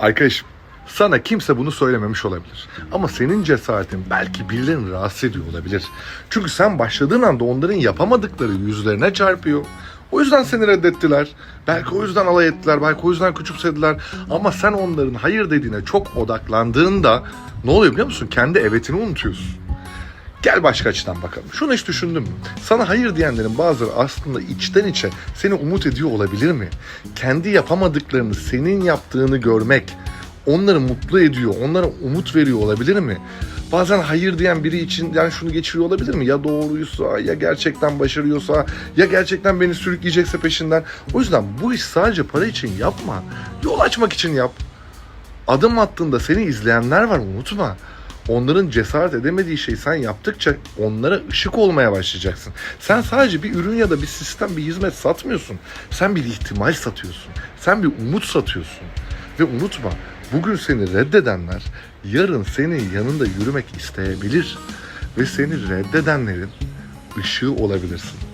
Arkadaşım sana kimse bunu söylememiş olabilir. Ama senin cesaretin belki birilerini rahatsız ediyor olabilir. Çünkü sen başladığın anda onların yapamadıkları yüzlerine çarpıyor. O yüzden seni reddettiler. Belki o yüzden alay ettiler. Belki o yüzden küçümsediler. Ama sen onların hayır dediğine çok odaklandığında ne oluyor biliyor musun? Kendi evetini unutuyorsun. Gel başka açıdan bakalım. Şunu hiç düşündün mü? Sana hayır diyenlerin bazıları aslında içten içe seni umut ediyor olabilir mi? Kendi yapamadıklarını senin yaptığını görmek onları mutlu ediyor, onlara umut veriyor olabilir mi? Bazen hayır diyen biri için yani şunu geçiriyor olabilir mi? Ya doğruysa, ya gerçekten başarıyorsa, ya gerçekten beni sürükleyecekse peşinden. O yüzden bu iş sadece para için yapma. Yol açmak için yap. Adım attığında seni izleyenler var unutma. Onların cesaret edemediği şeyi sen yaptıkça onlara ışık olmaya başlayacaksın. Sen sadece bir ürün ya da bir sistem, bir hizmet satmıyorsun. Sen bir ihtimal satıyorsun. Sen bir umut satıyorsun. Ve unutma bugün seni reddedenler yarın senin yanında yürümek isteyebilir. Ve seni reddedenlerin ışığı olabilirsin.